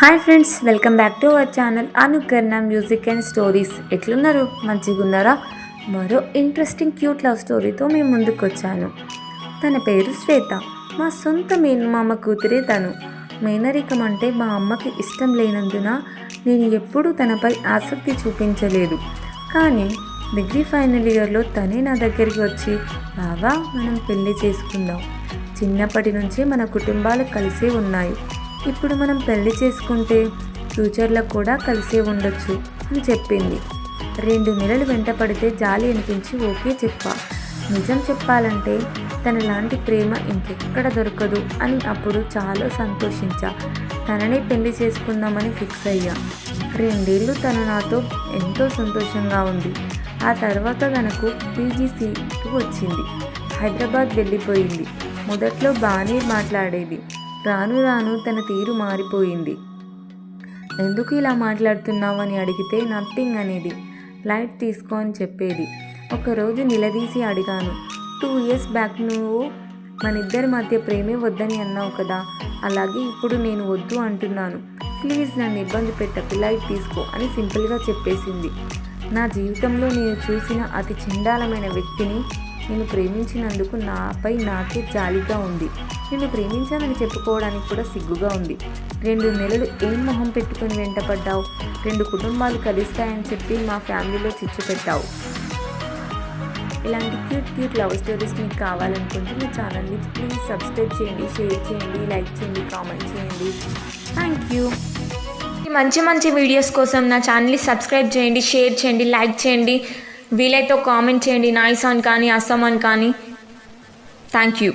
Hi friends welcome back to our channel Anukarna music and stories. ఎట్లున్నారు? మంచిగా ఉన్నారా మరో ఇంట్రెస్టింగ్ క్యూట్ లవ్ స్టోరీతో మేము ముందుకు వచ్చాను తన పేరు శ్వేత. మా సొంత మేనమామ కూతురే తను. మేనరికం అంటే మా అమ్మకి ఇష్టం లేనందున నేను ఎప్పుడూ తనపై ఆసక్తి చూపించలేదు. కానీ డిగ్రీ ఫైనల్ ఇయర్లో తనే నా దగ్గరికి వచ్చి బాగా మనం పెళ్ళి చేసుకుందాం. చిన్నప్పటి నుంచే మన కుటుంబాలు కలిసే ఉన్నాయి. ఇప్పుడు మనం పెళ్ళి చేసుకుంటే ఫ్యూచర్లో కూడా కలిసే ఉండొచ్చు అని చెప్పింది. రెండు నెలలు వెంట పడితే జాలి అనిపించి ఓకే చెప్పా. నిజం చెప్పాలంటే తన లాంటి ప్రేమ ఇంకెక్కడ దొరకదు అని అప్పుడు చాలా సంతోషించా. తననే పెళ్ళి చేసుకుందామని ఫిక్స్ అయ్యా. రెండేళ్ళు తను నాతో ఎంతో సంతోషంగా ఉంది. ఆ తర్వాత తనకు పీజీ సీటు వచ్చింది. హైదరాబాద్ వెళ్ళిపోయింది. మొదట్లో బాగానే మాట్లాడేది. రాను రాను తన తీరు మారిపోయింది. ఎందుకు ఇలా మాట్లాడుతున్నావు? అని అడిగితే నథింగ్ అనేది. లైట్ తీసుకో అని చెప్పేది. ఒకరోజు నిలదీసి అడిగాను. టూ ఇయర్స్ బ్యాక్ నువ్వు మన ఇద్దరి మధ్య ప్రేమే వద్దని అన్నావు కదా అలాగే ఇప్పుడు నేను వద్దు అంటున్నాను. ప్లీజ్ నన్ను ఇబ్బంది పెట్టకు లైట్ తీసుకో అని సింపుల్గా చెప్పేసింది. నా జీవితంలో నేను చూసిన అతి చండాలమైన వ్యక్తిని నేను ప్రేమించినందుకు నాపై నాకే జాలిగా ఉంది. నిన్ను ప్రేమించానని చెప్పుకోవడానికి కూడా సిగ్గుగా ఉంది. రెండు నెలలు ఏం మొహం పెట్టుకుని వెంటపడ్డావు? రెండు కుటుంబాలు కలుస్తాయని చెప్పి మా ఫ్యామిలీలో చిచ్చు పెట్టావు. ఇలాంటి క్యూట్ క్యూట్ లవ్ స్టోరీస్ మీకు కావాలనుకుంటే మీ ఛానల్ని ప్లీజ్ సబ్స్క్రైబ్ చేయండి షేర్ చేయండి లైక్ చేయండి కామెంట్ చేయండి. Thank you. ఈ మంచి మంచి వీడియోస్ కోసం నా ఛానల్ని సబ్స్క్రైబ్ చేయండి షేర్ చేయండి లైక్ చేయండి. వీలైతే కామెంట్ చేయండి. నాయిస్ ఆన్ కానీ అస్సాం అని కానీ. Thank you.